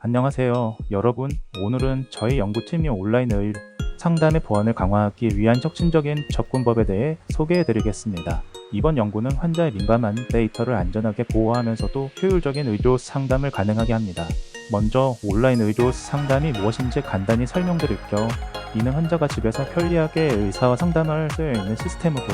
안녕하세요. 여러분, 오늘은 저희 연구팀이 온라인 의료 상담의 보안을 강화하기 위한 혁신적인 접근법에 대해 소개해 드리겠습니다. 이번 연구는 환자의 민감한 데이터를 안전하게 보호하면서도 효율적인 의료 상담을 가능하게 합니다. 먼저 온라인 의료 상담이 무엇인지 간단히 설명드릴 겸 이는 환자가 집에서 편리하게 의사와 상담할 수 있는 시스템이고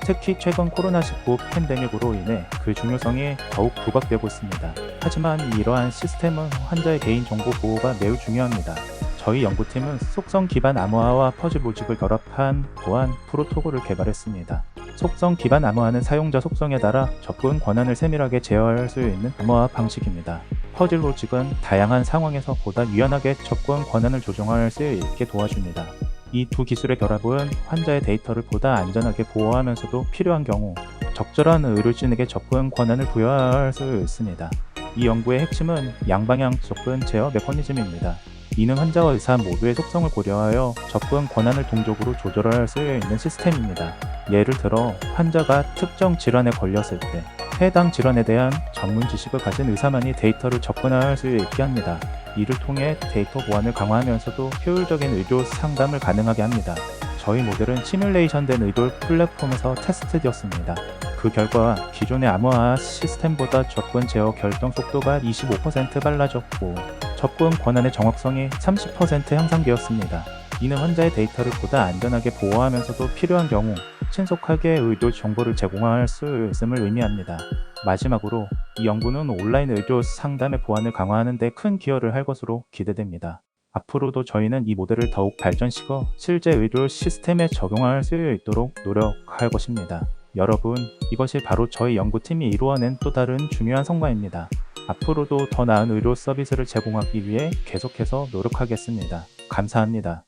특히 최근 코로나19 팬데믹으로 인해 그 중요성이 더욱 부각되고 있습니다. 하지만 이러한 시스템은 환자의 개인정보 보호가 매우 중요합니다. 저희 연구팀은 속성 기반 암호화와 퍼즐 로직을 결합한 보안 프로토콜을 개발했습니다. 속성 기반 암호화는 사용자 속성에 따라 접근 권한을 세밀하게 제어할 수 있는 암호화 방식입니다. 퍼즐 로직은 다양한 상황에서 보다 유연하게 접근 권한을 조정할 수 있게 도와줍니다. 이 두 기술의 결합은 환자의 데이터를 보다 안전하게 보호하면서도 필요한 경우 적절한 의료진에게 접근 권한을 부여할 수 있습니다. 이 연구의 핵심은 양방향 접근 제어 메커니즘입니다. 이는 환자와 의사 모두의 속성을 고려하여 접근 권한을 동적으로 조절할 수 있는 시스템입니다. 예를 들어 환자가 특정 질환에 걸렸을 때 해당 질환에 대한 전문 지식을 가진 의사만이 데이터를 접근할 수 있게 합니다. 이를 통해 데이터 보안을 강화하면서도 효율적인 의료 상담을 가능하게 합니다. 저희 모델은 시뮬레이션 된 의료 플랫폼에서 테스트되었습니다. 그 결과 기존의 암호화 시스템보다 접근 제어 결정 속도가 25% 빨라졌고 접근 권한의 정확성이 30% 향상되었습니다. 이는 환자의 데이터를 보다 안전하게 보호하면서도 필요한 경우 신속하게 의료 정보를 제공할 수 있음을 의미합니다. 마지막으로 이 연구는 온라인 의료 상담의 보안을 강화하는 데 큰 기여를 할 것으로 기대됩니다. 앞으로도 저희는 이 모델을 더욱 발전시켜 실제 의료 시스템에 적용할 수 있도록 노력할 것입니다. 여러분, 이것이 바로 저희 연구팀이 이루어낸 또 다른 중요한 성과입니다. 앞으로도 더 나은 의료 서비스를 제공하기 위해 계속해서 노력하겠습니다. 감사합니다.